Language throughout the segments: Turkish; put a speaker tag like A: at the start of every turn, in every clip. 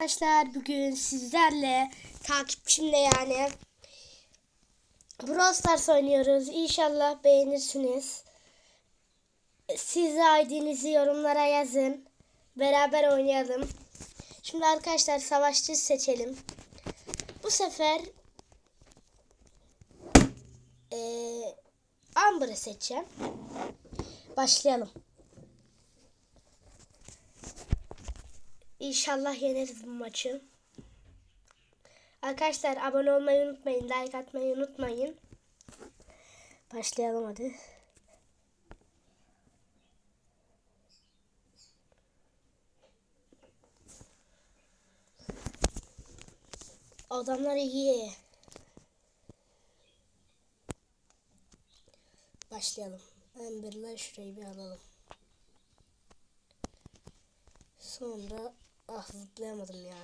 A: Arkadaşlar bugün sizlerle takipçimle yani Brawl Stars oynuyoruz. İnşallah beğenirsiniz. Siz ID'nizi yorumlara yazın. Beraber oynayalım. Şimdi arkadaşlar savaşçı seçelim. Bu sefer eee Amber'ı seçeceğim. Başlayalım. İnşallah yeneriz bu maçı. Arkadaşlar abone olmayı unutmayın. Like atmayı unutmayın. Başlayalım hadi. Adamlar iyi. Başlayalım. Amber'la şurayı bir alalım. Sonra ah zıplayamadım ya.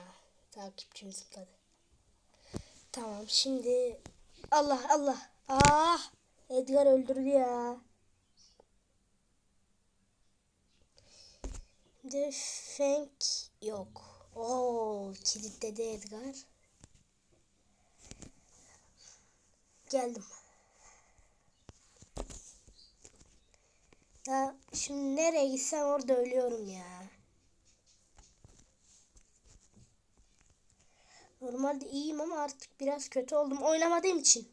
A: Takipçim zıpladı. Tamam şimdi Allah Allah. Ah Edgar öldürdü ya. Şimdi Frank yok. Oo kilitledi Edgar. Geldim. Ya şimdi nereye gitsem orada ölüyorum ya. Normalde iyiyim ama artık biraz kötü oldum oynamadığım için.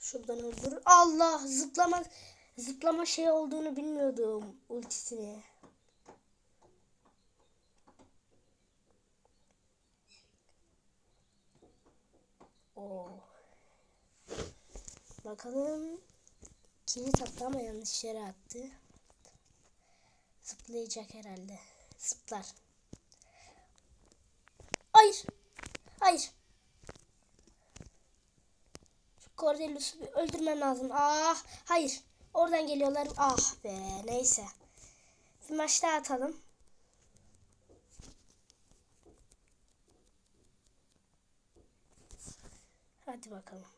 A: Şuradan öldür. Allah zıplama zıplama şey olduğunu bilmiyordum ultisini. Oo. Bakalım kilit attı ama yanlış yere attı. Zıplayacak herhalde. Zıplar. Hayır. Hayır. Şu Cordelius'u öldürmem lazım. Ah, hayır. Oradan geliyorlar. Ah be, neyse. Bir maç atalım. Hadi bakalım.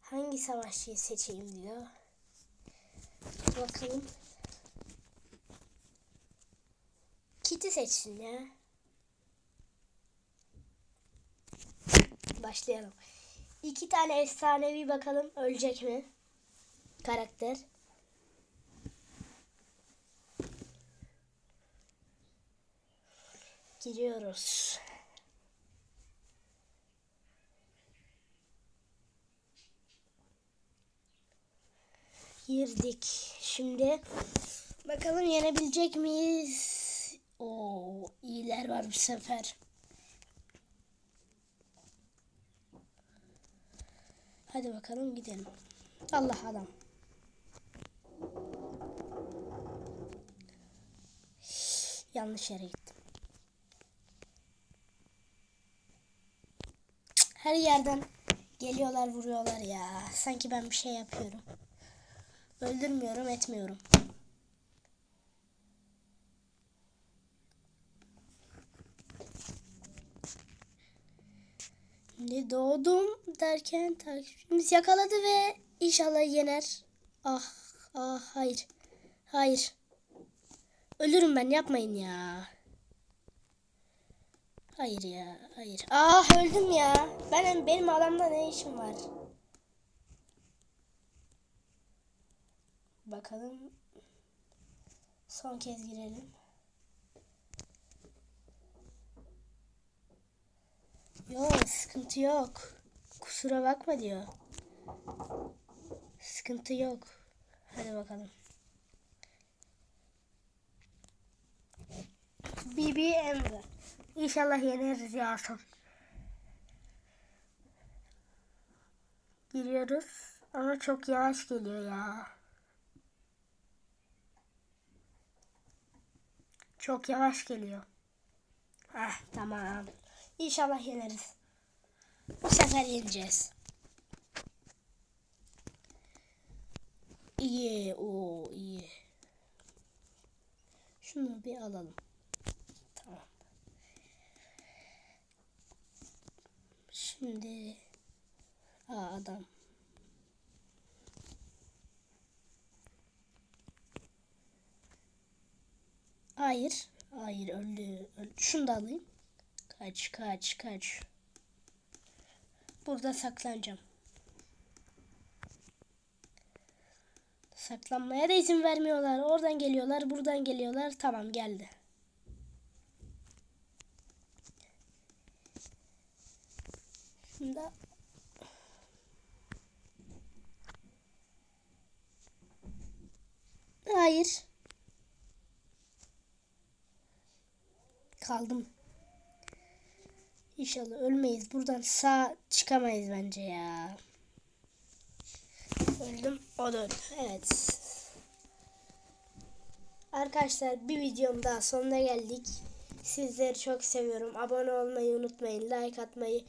A: Hangi savaşçıyı seçeyim diyor. Bakalım. Kit'i seçsin ya. Başlayalım. İki tane efsanevi bakalım ölecek mi? Karakter. Giriyoruz. Girdik. Şimdi bakalım yenebilecek miyiz? Oo, iyiler var bu sefer. Hadi bakalım gidelim. Allah adam. Yanlış yere gittim. Her yerden geliyorlar vuruyorlar ya. Sanki ben bir şey yapıyorum. Öldürmüyorum etmiyorum. Ne doğdum derken takipçimiz yakaladı ve inşallah yener. Ah ah hayır. Hayır. Ölürüm ben yapmayın ya. Hayır ya hayır. Ah öldüm ya. Ben benim adamda ne işim var? Bakalım. Son kez girelim. Yok sıkıntı yok. Kusura bakma diyor. Sıkıntı yok. Hadi bakalım. BB Emre. İnşallah yeneriz ya son. Giriyoruz ama çok yavaş geliyor ya. Çok yavaş geliyor. Ah tamam. İnşallah yeneriz. Bu sefer yeneceğiz. İyi, o iyi. Şunu bir alalım. Tamam. Şimdi Aa adam. Hayır. Hayır öldü. öldü. Şunu da alayım. Kaç kaç kaç. Burada saklanacağım. Saklanmaya da izin vermiyorlar. Oradan geliyorlar, buradan geliyorlar. Tamam geldi. Şimdi Hayır. Kaldım. İnşallah ölmeyiz. Buradan sağ çıkamayız bence ya. Öldüm. O da öldü. Evet. Arkadaşlar bir videom daha sonuna geldik. Sizleri çok seviyorum. Abone olmayı unutmayın. Like atmayı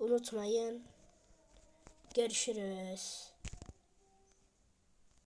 A: unutmayın. Görüşürüz.